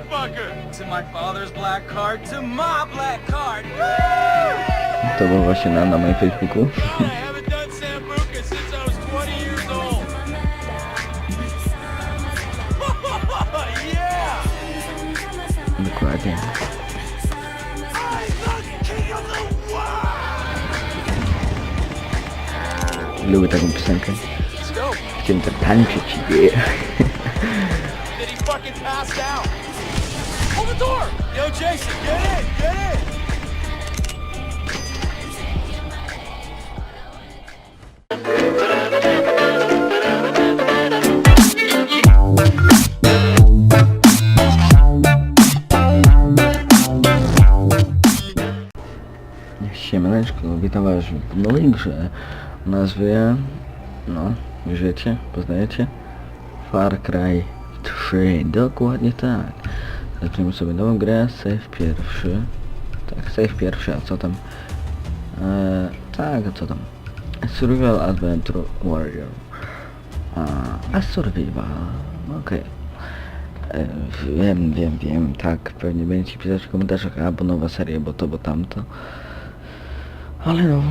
motherfucker! To my father's black card, to my black card! To było właśnie na, na moim Facebooku. I haven't done Sambuca since I was 20 years old! yeah! Dokładnie. I'm the king of the world! Lubię taką piosenkę. Let's go! Chciałem tak tańczyć. Yeah. The door! Yo, Jason, get in! Get in! Siemaneczko, witam was w nowej grze o nazwie, no, wiecie, poznajecie? Far Cry 3, dokładnie tak. Zaczniemy sobie nową grę, save pierwszy. Tak, save pierwszy, a co tam? Eee, tak, a co tam? Survival Adventure Warrior. A, a Survival, okej. E, Wiem, wiem, wiem, tak, pewnie będziecie pisać w komentarzach, a bo nowa seria, bo to, bo tamto. Ale no,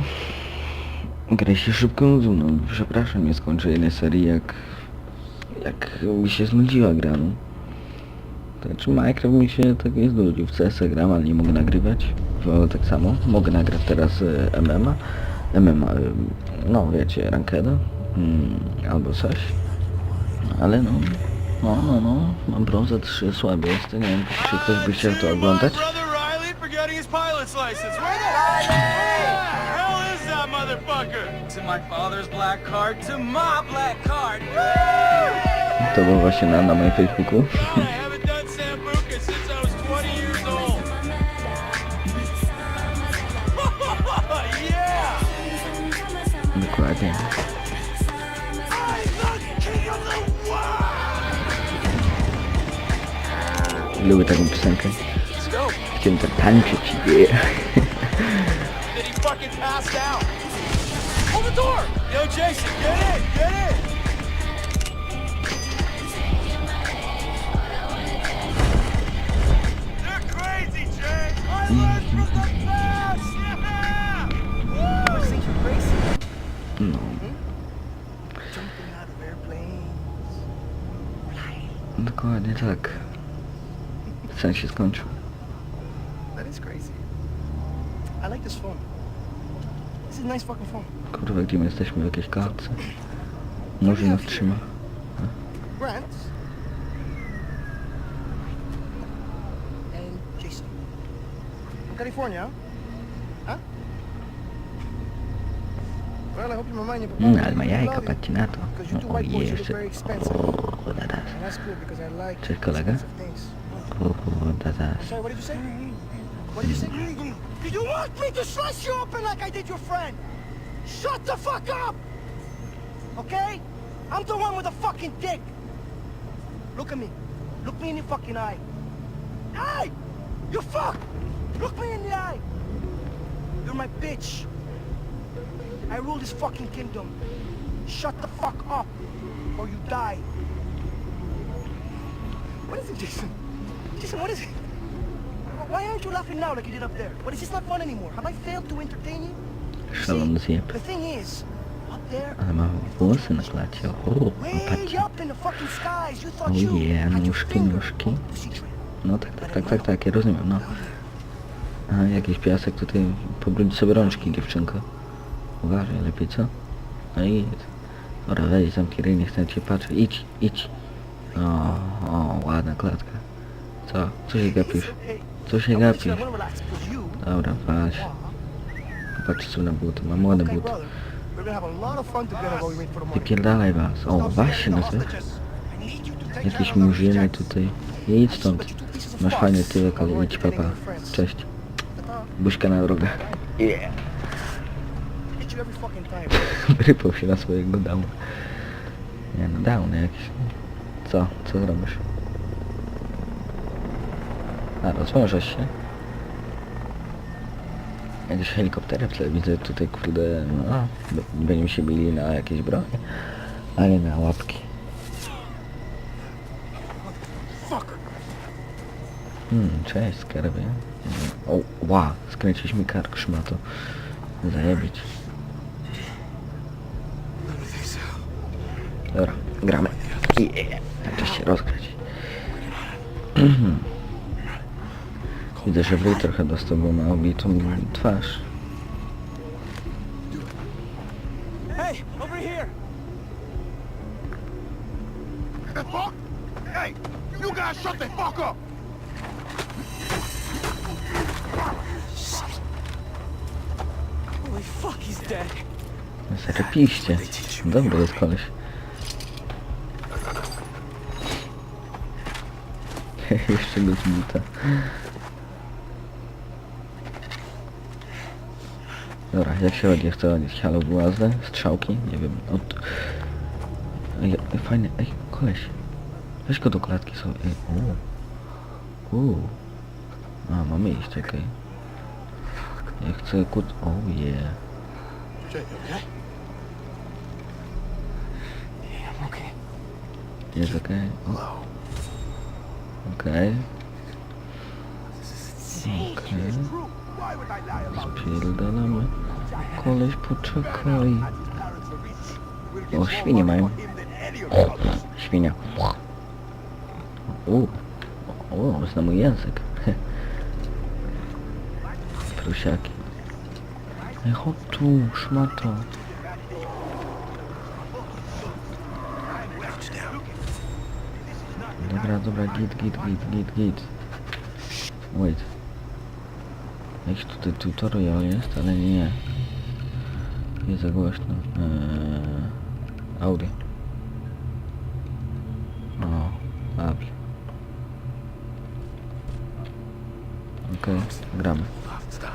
grę się szybko nudzą, no, przepraszam, nie skończę jednej serii, jak, jak mi się znudziła gra, no. Znaczy Minecraft mi się tak nie znudził, w CS gram, ale nie mogę nagrywać, w tak samo, mogę nagrać teraz e, MMA, MMA, e, no wiecie, Rankeda, mm, albo coś, ale no, no, no, no, mam brązę 3, słaby jest, nie wiem, czy ktoś by chciał to oglądać. To było właśnie na, na moim Facebooku. Dokładnie. I'm the king of the world! Lubię taką piosenkę. Let's go! Chciałem tak tańczyć. Yeah. Did he fucking pass out? Hold the door! Yo, Jason, get in! Get in! No, dokładnie tak. Sen się skończył. Kurwa, gdzie my jesteśmy? W jakiejś klatce? Może nas trzyma. California, I hope you remind me. Mm, ale ma jajka, patrzcie na to. Because you two O, are jeszcze. O, dadas. I Cześć, kolega. things. O, dadas. Sorry, what did you say? What did you say? Did you want me to slice you open like I did your friend? Shut the fuck up! Okay? I'm the one with the fucking dick. Look at me. Look me in the fucking eye. Hey! You fuck! Look me in the eye! You're my bitch. I rule this fucking kingdom. Shut the fuck up, or you die. What is it, Jason? Jason, what is it? Why aren't you laughing now like you did up there? What is this not fun anymore? Have I failed to entertain you? Szalony zjeb. The thing is, up there, Ale ma włosy na klacie. O, patrzcie. your nóżki, nóżki. No tak, tak, tak, tak, tak, ja rozumiem, no. Aha, jakiś piasek tutaj, pobrudzi sobie rączki, dziewczynko. Uważaj, lepiej co? No i jest. Dobra, weź zamknij ryj, nie chcę cię patrzeć. Idź, idź. O, o, ładna klatka. Co? Co się gapisz? Co się gapisz? Dobra, patrz. Patrz sobie na buty, mam okay, buty. Wypierdalaj was. O, właśnie to take Jakieś murzyny tutaj. Idź stąd. Masz fajny tyłek, ale idź papa. Cześć. Buźka na drogę. Wyrypał się na swojego downa. Nie no, down jakiś. Co? Co zrobisz? A, rozwiążesz się? Jakieś helikoptery w tle widzę tutaj, kurde, no, będziemy się bili na jakieś bronie, a nie na łapki. Hmm, cześć skarbie. O, ła, skręcić mi kark szmato. Zajebić. Dobra, gramy. Yeah. Się rozgrać. Widzę, że Wryj trochę dostał, bo ma obitą twarz. Hey, over here! The fuck? Hey, you guys shut the fuck up! Holy fuck, he's dead. Zarepiście. Dobry jest koleś. Jeszcze go zmuta. Dobra, jak się chodzi? Chcę chodzić halo włazę, strzałki, nie wiem, od... Ej, fajny, ej, koleś. Weź go do klatki sobie, ej, o. Uuu. A, mamy iść, czekaj. Ja chcę kut... Oh yeah. Okay? Okay. Jest okej. O, Hello. Okej. Okej. This? Spierdalamy. Koleś, poczekaj. O, świnie mają. others. Świnia. U. O, zna mój język. Prusiaki. Ej, chodź tu, szmato. Dobra, dobra, git, git, git, git, git. Wait. Jakiś tutaj tutorial jest, ale nie. Jest za głośno. Eee, audio. O, Apple. Okej, gramy. Stop.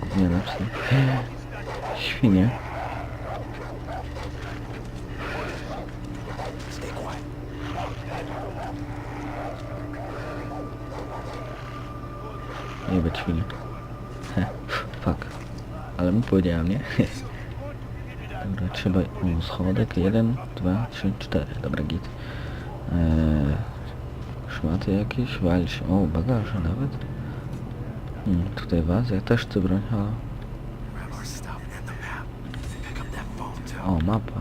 Gówniane psy. Świnie. Stay quiet. Nie być świnie. He, fuck. Nie? Dobra, trzeba... Schodek. Jeden, dwa, trzy, cztery. Dobra, git. Eee, szmaty jakieś, walcz. O, bagaże nawet. Hmm, tutaj was, ja też chcę broń, halo. O, mapa.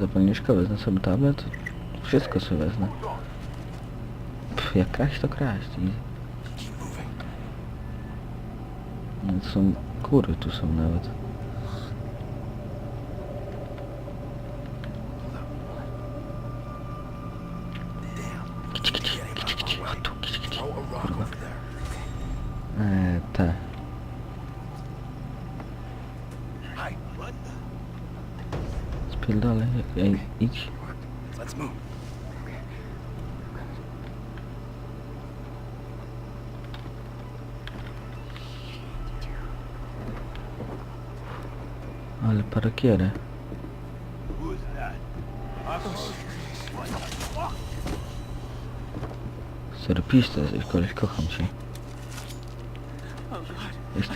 Zapalniczka, wezmę sobie tablet. Wszystko sobie wezmę. Pff, jak kraść, to kraść. I Keep moving. no, to są kury, tu są nawet. Ale parakiery. Serpista jesteś, koleś, kocham cię. Jest...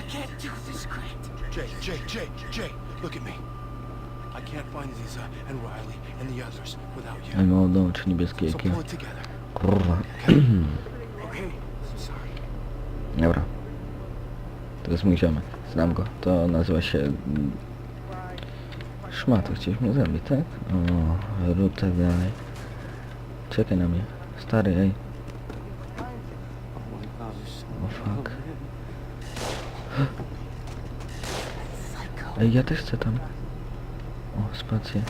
Jay, Jay, Jay, Jay, look at me. I can't find Lisa and Riley and the others without czy niebieskie jakie. Kurwa. Dobra. To jest mój ziomek. Znam go. To nazywa się... Szmato, chciałeś mnie zabić, tak? O, rób tak dalej. Czekaj na mnie. Stary, ej. O fuck. Ej, ja też chcę tam. O, spację.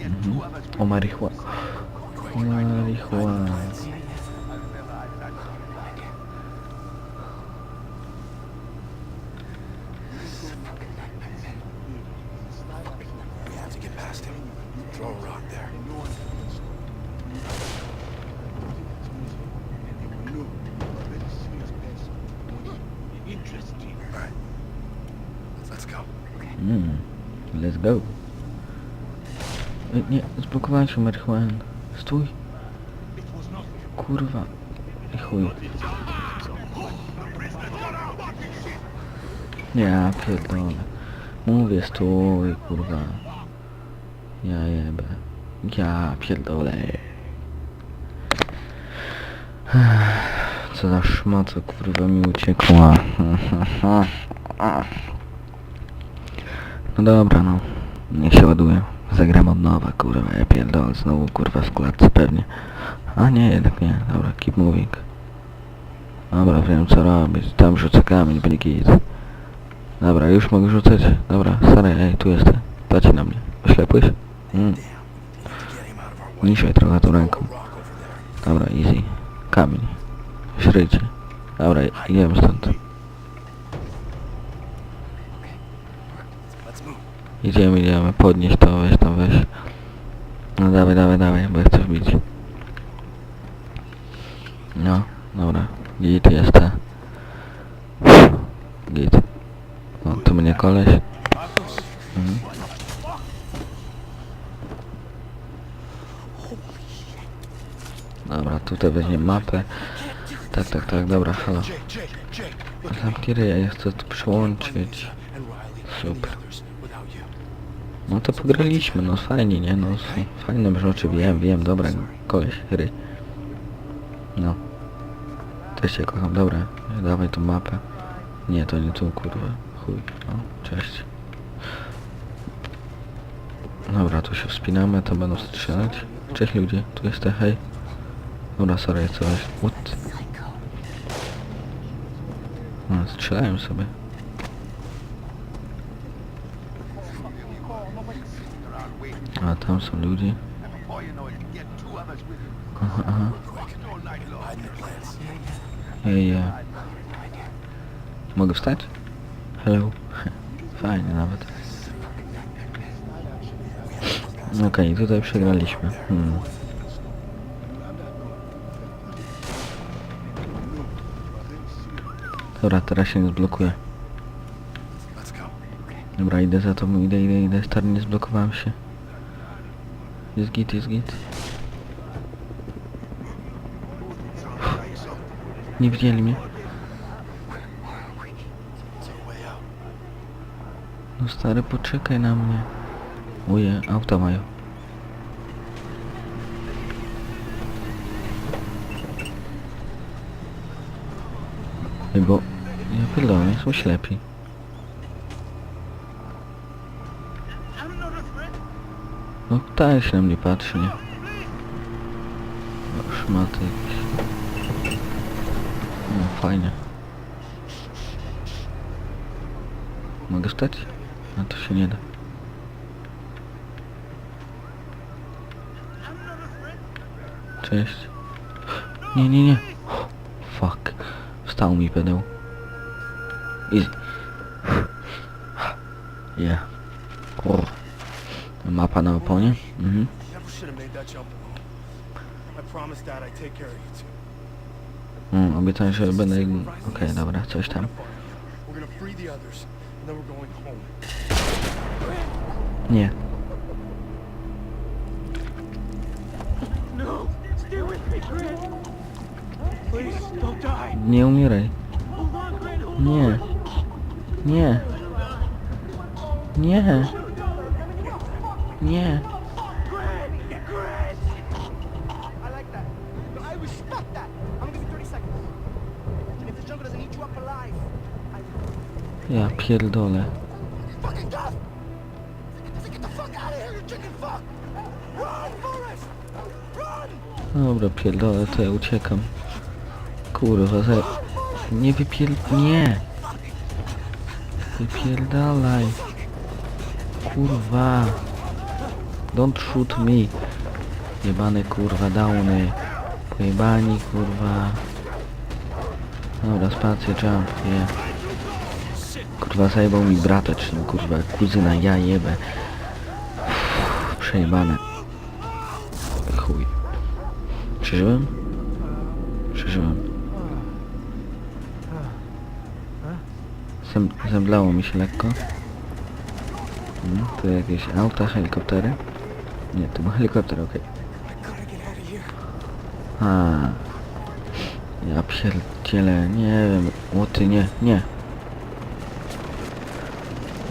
Mhm. O, marihuana. Marihuana. We have to get past him. Throw a rock there. Interesting. All right. Let's, let's go. Mm. Let's go. Ej, nie, zblokowałem się marihuan. Stój. Kurwa. I chuj. Ja pierdolę. Mówię stój, kurwa. Ja jebę. Ja pierdolę. Co za szmaca, kurwa mi uciekła. No dobra, no. Niech się ładuje. Zagram od nowa, kurwa. Ja pierdolę. Znowu, kurwa, w klatce pewnie. A nie, jednak nie. Dobra, keep moving. Dobra, wiem co robić. Tam rzucę kamień, będzie git. Dobra, już mogę rzucać. Dobra, stary, ej, tu jestem. Patrzcie na mnie. Oślepłeś? Mm. Niszaj trochę tą ręką. Dobra, easy. Kamień. Śryjcie. Dobra, idziemy stąd. Idziemy, idziemy. Podnieś to, weź tam, weź. No dawaj, dawaj, dawaj, bo ja chcę wbić. No, dobra. Git jest te. Git. O, tu mnie koleś. Mhm. Dobra, tutaj weźmiemy mapę. Tak, tak, tak, dobra, halo. Zamknij ryja, ja chcę to przełączyć. and Riley Super. and the others without you. No to pograliśmy, no fajnie, nie? No fajne rzeczy, wiem, wiem, dobra, koleś, ryj. No. Też cię kocham, dobra, dawaj tą mapę. Nie, to nie tu, kurwa, chuj, no, cześć. Dobra, tu się wspinamy, to będą strzelać. Cześć ludzie, tu jesteś, hej. Dobra, sorry, coś. What? No, strzelają sobie. A tam są ludzie. Aha, aha. Ej, ja. Mogę wstać? Hello. Fajnie nawet. Okej, tutaj przegraliśmy. Hmm. Dobra, teraz się nie go. Dobra, idę za tobą, idę, idę, idę. Stary, nie zblokowałem się. Jest git, jest git. Nie widzieli mnie. No stary, poczekaj na mnie. Uje, auta mają. Ej, bo... Ja pierdolę, są ślepi. No tak się na mnie patrzy, nie? No, szmaty jakieś. No fajnie. Mogę stać? No to się nie da. Cześć. Nie, nie, nie. Fuck. Wstał mi pedał. Easy. Yeah. Mapa na oponie? Mhm. Mm, obiecałem, że będę... Okej, dobra, coś tam. Nie. Nie umieraj. Nie. Nie. Nie. Nie. Grant! Grant! I like that. I respect that. I'm gonna give you 30 seconds. And if the jungle doesn't eat you up alive, I Ja pierdolę. Dobra, pierdolę, to ja uciekam. Kurwa, za... Nie wypier... Nie! Wypierdalaj. Kurwa. Don't shoot me. Jebane kurwa downy. Pojebani kurwa. Dobra, spacja, jump, nie. Kurwa zajebał mi brata, czy kurwa kuzyna, ja jebę. Przejebane. Chuj. Przeżyłem? Przeżyłem. Zem, zemdlało mi się lekko. Hmm, tu jakieś auta, helikoptery. Nie, to był helikopter, okej. Here. A. Ja pierdzielę, nie wiem. Łoty, nie, nie.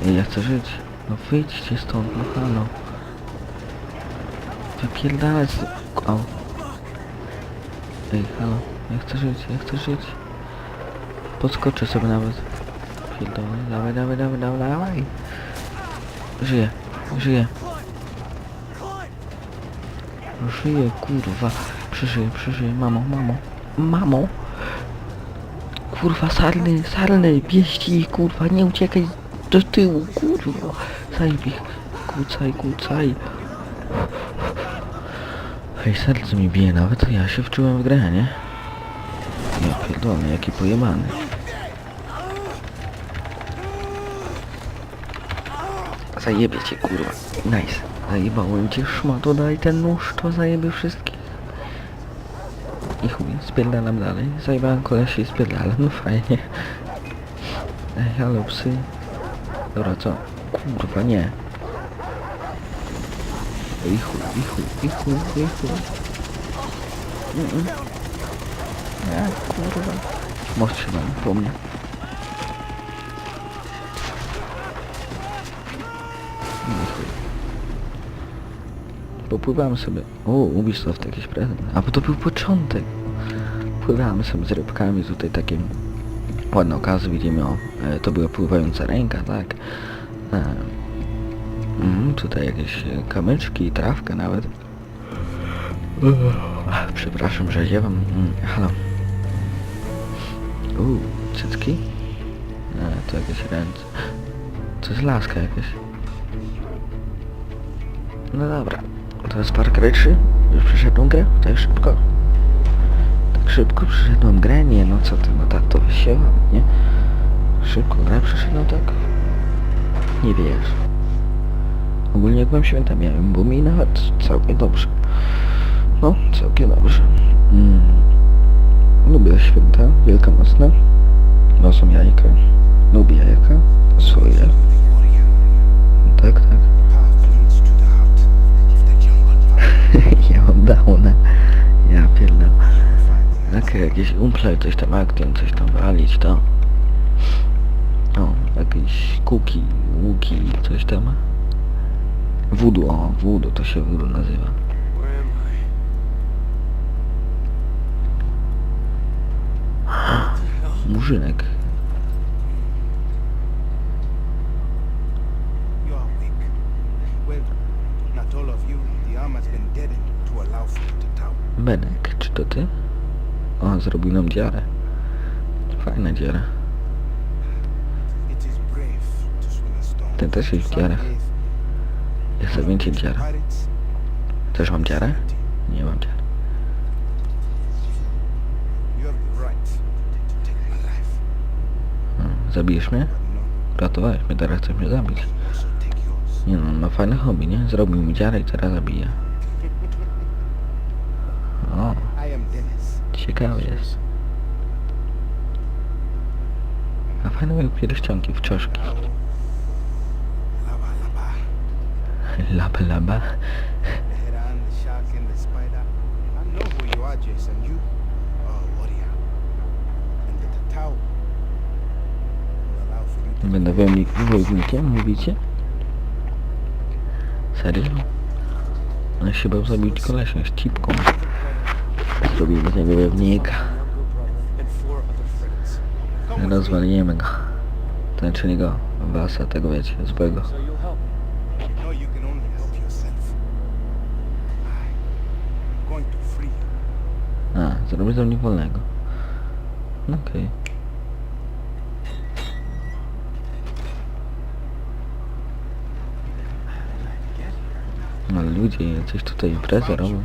Ja chcę żyć. No wyjdźcie stąd, no halo. Wypierdalać. Au. Ej, halo. Ja chcę żyć, ja chcę żyć. Podskoczę sobie nawet. Pierdolę. Dawaj, dawaj, dawaj, dawaj, dawaj. Żyję, żyję. Żyję, kurwa. Przeżyję, przeżyję. Mamo, mamo. Mamo. Kurwa, sarny, sarny, pieści, kurwa, nie uciekaj do tyłu, kurwa. Zajbij, kucaj, kucaj. Hej, serce mi bije nawet, ja się wczułem w grę, nie? Ja pierdolę, jaki pojebany. Zajebie cię, kurwa. Nice. Zajebałem cię, szmato, daj ten nóż, to zajebie wszystkich. I chuj, spierdalam dalej. Zajebałem kolesi i spierdalam, no fajnie. Ej, halo, psy. Dobra, co? Kurwa, nie. I chuj, i chuj, i chuj, i chuj. Nie, kurwa. Most się mam, po mnie. No i chuj. Popływałem sobie. O, Ubisoft jakiś prezent. A bo to był początek. Pływałem sobie z rybkami tutaj takie ładne okazy widzimy o. E, to była pływająca ręka, tak. E, mm, tutaj jakieś e, kamyczki, trawka nawet. Ach, przepraszam, że ziewam. Mm, halo. Uuu, cycki? E, to jakieś ręce. To jest laska jakaś. No dobra. To jest Cry 3. Już przeszedłem grę? Tak szybko. Tak szybko przeszedłem grę? Nie, no co ty, no tak to wysięłam, nie? Szybko grę przeszedłem tak? Nie wiesz. Ogólnie jak byłem święta miałem, bo mi nawet całkiem dobrze. No, całkiem dobrze. Mm. Lubię święta wielkanocne. No są jajka. Lubię jajka. Swoje. Tak, tak. Mam downa. Ja pierdolę. Takie jakieś umple, coś tam akcjon, coś tam walić, to. O, jakieś kuki, łuki, coś tam. Wudu, o, wudu, to się wudu nazywa. Murzynek. You are weak. Well, not all of you. The arm has been deadened to allow for you to tower. Benek, czy to ty? O, zrobił nam dziarę. Fajna dziara. Ten też jest w dziarach. Ja chcę więcej dziar. Pirates, Też mam dziarę? Nie mam dziary. Hmm, Zabijesz mnie? Ratowałeś mnie, teraz chcesz mnie zabić. Nie no, ma fajne hobby, nie? Zrobił mi dziarę i teraz zabija. O, I am Ciekawe jest. A fajne mają pierścionki w czaszki. Laba, laba. To Będę wojownik, wojownikiem, mówicie? Serio? No się bał zabić kolesia z cipką. Zrobimy z niego wojownika. Rozwalimy go. Ten, czyli go. Wasa, tego wiecie, złego. A, zrobię to mnie wolnego. Okej. No ludzie, coś tutaj imprezę robią.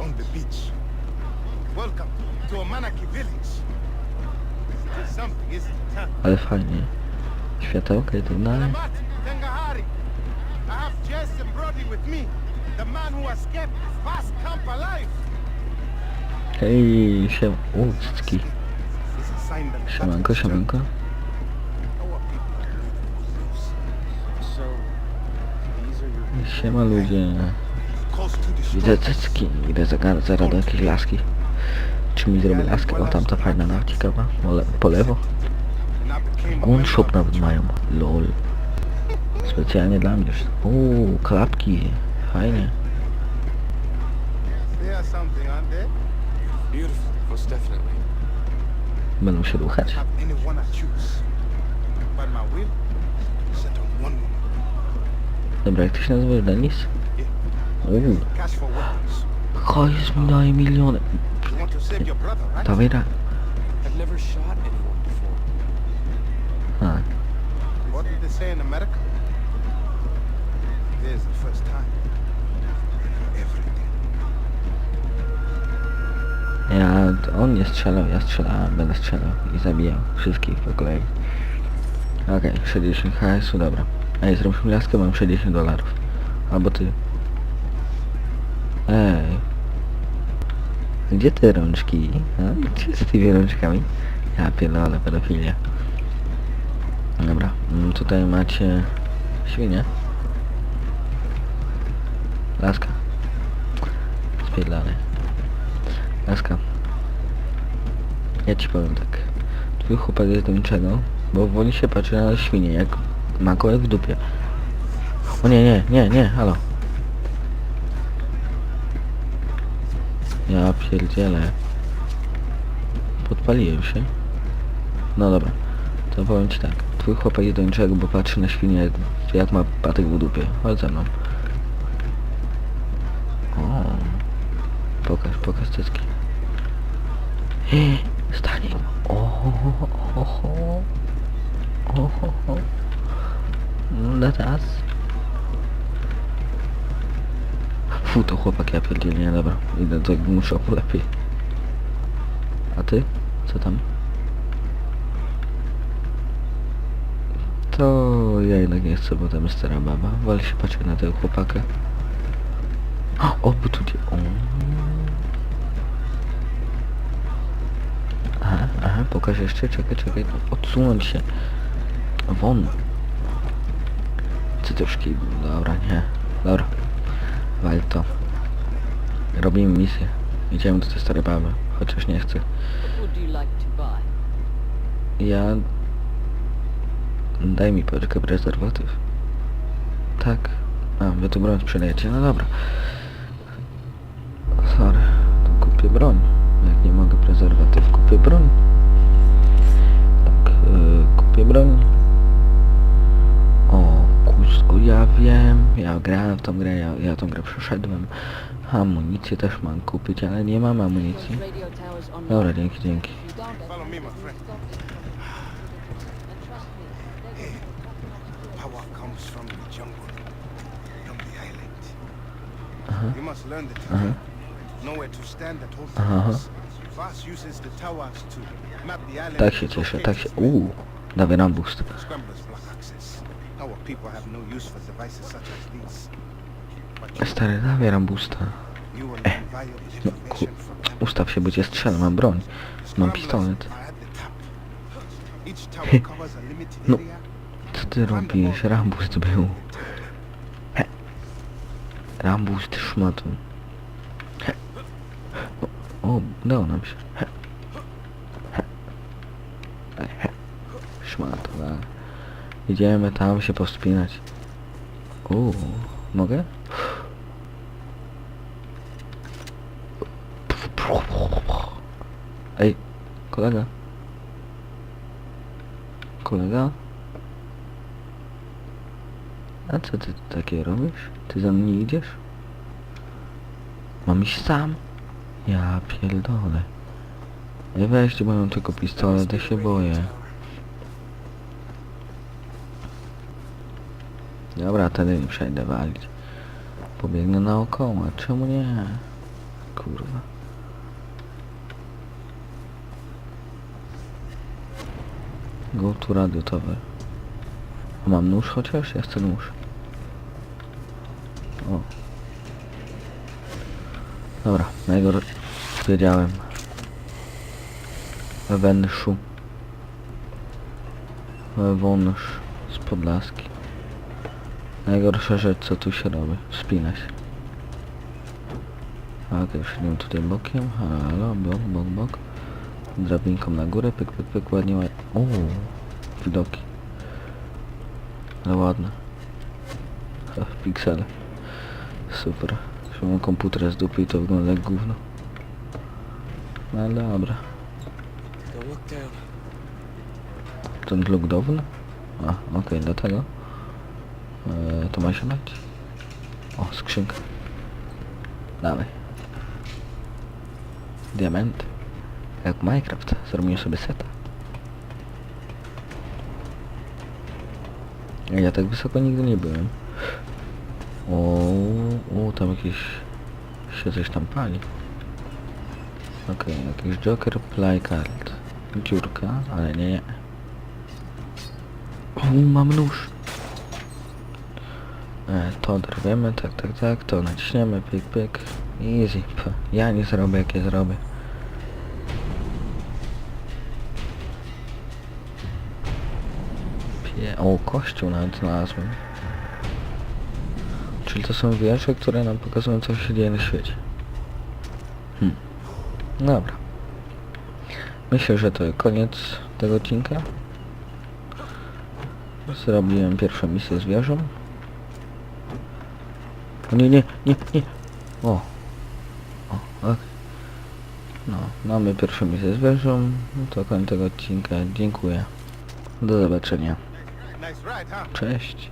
On the beach. Welcome to Omanaki Village. Something, isn't it? huh? Ale fajnie. Światełka i tak dalej. Hej, siem... U, cycki. Is a sign that Siemanko, siemanko. Siema ludzie. Widzę cycki. Idę zaraz, zaraz do jakiejś laski. Czy mi zrobi laskę? O, tamta fajna, no, ciekawa. Po, le po lewo. Gun shop nawet mają. Lol. Specjalnie dla mnie. Uuu, klapki. Fajnie. Będą się ruchać. Dobra, jak ty się nazywasz, Denis? Uuu, hajs mi miliony. Da. I've never shot anyone before. A, What did they say in America? There's the first time. For everything. ja, on nie strzelał, ja strzelałem, będę strzelał i zabijał wszystkich po kolei. Okej, 60 hajsu, dobra. Ej, zrobimy laskę, mam 60 dolarów. Albo ty. Ej. Gdzie te rączki? A? Gdzie z tymi rączkami? Ja pierdolę, pedofilia. Dobra, mm, tutaj macie świnię. Laska. Spierdolę. Laska. Ja ci powiem tak. Twój chłopak jest do niczego, bo woli się patrzy na świnię, jak ma kołek w dupie. O nie, nie, nie, nie, halo. Ja pierdzielę. Podpaliłem się. No dobra. To powiem ci tak. Twój chłopak jest do niczego, bo patrzy na świnię, jak, jak ma patyk w dupie. Chodź ze mną. O. Pokaż, pokaż cycki. Stanie. Oho, oho, oho, oho. No teraz. Fu, to chłopak, ja pierdzielę, nie, dobra. Idę do muszę lepiej. A ty? Co tam? To ja jednak nie chcę, bo tam jest stara baba. Wolę się patrzeć na tego chłopaka. O, bo tu. O. Aha, aha, pokaż jeszcze, czekaj, czekaj, odsunąć się. Won. Cytuszki, dobra, nie. Dobra. Wal to. Robimy misję. Idziemy do tej starej baby, chociaż nie chcę. Ja... Daj mi paczkę prezerwatyw. Tak. A, wy tu broń sprzedajecie, no dobra. Sorry, to kupię broń. Jak nie mogę prezerwatyw, kupię broń. Tak, yy, kupię broń. Ja wiem, ja grałem w tą grę, ja, ja tą grę przeszedłem. Amunicję też mam kupić, ale nie mam amunicji. Dobra, dzięki, dzięki. Tak się cieszę, tak się... Uuu, dawaj nam boost. No Stary, will learn valuable No, ku... Ustaw się, bo cię strzelę, mam broń. Mam pistolet. limited No. Co ty robisz? Rambust był. He. Rambust szmatą. He. O, o, udało nam się. He. He. He. He. Szmatą, tak. Idziemy tam się powspinać. O, mogę? Ej, kolega. Kolega? A co ty takie robisz? Ty za mną nie idziesz? Mam iść sam? Ja pierdolę. Nie weźcie, mam tylko pistolet, ja się boję. Dobra, wtedy nie przejdę walić. Pobiegnę naokoło, czemu nie? Kurwa. Go to radio tower. A mam nóż chociaż? Ja chcę nóż. O. Dobra, najgorsze. Wiedziałem. Węszu. Wąż z Podlaski. Najgorsza rzecz co tu się robi. Wspina się. Okej, okay, tutaj bokiem. Halo, halo, bok, bok, bok. Drabinką na górę, pyk, pyk, pyk, ładnie, ładnie. O, widoki. Ale ładne. w piksele. Super. Jeśli mam komputer z dupy i to wygląda jak gówno. No dobra. Don't look down. Ten? A, okej, dlatego. Eee, to ma się dać. O, skrzynka. Dawaj. Diament. Jak Minecraft. Zrobimy sobie seta. Ja tak wysoko nigdy nie byłem. O, o tam jakieś... się coś tam pali. Okej, jakiś Joker Play Card. Dziurka, ale nie. O, mam nóż. E, to dorwiemy, tak, tak, tak, to naciśniemy, pyk, pyk. Easy. P. Ja nie zrobię, jak ja zrobię. Pie o, kościół nawet znalazłem. Czyli to są wieże, które nam pokazują, co się dzieje na świecie. Hmm. Dobra. Myślę, że to koniec tego odcinka. Zrobiłem pierwszą misję z wieżą. O nie, nie, nie, nie. O. o tak. No, mamy pierwszą misję z wężą. No to koniec tego odcinka. Dziękuję. Do zobaczenia. Cześć.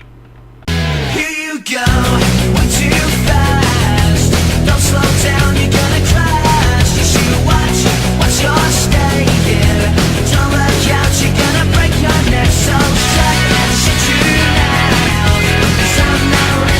now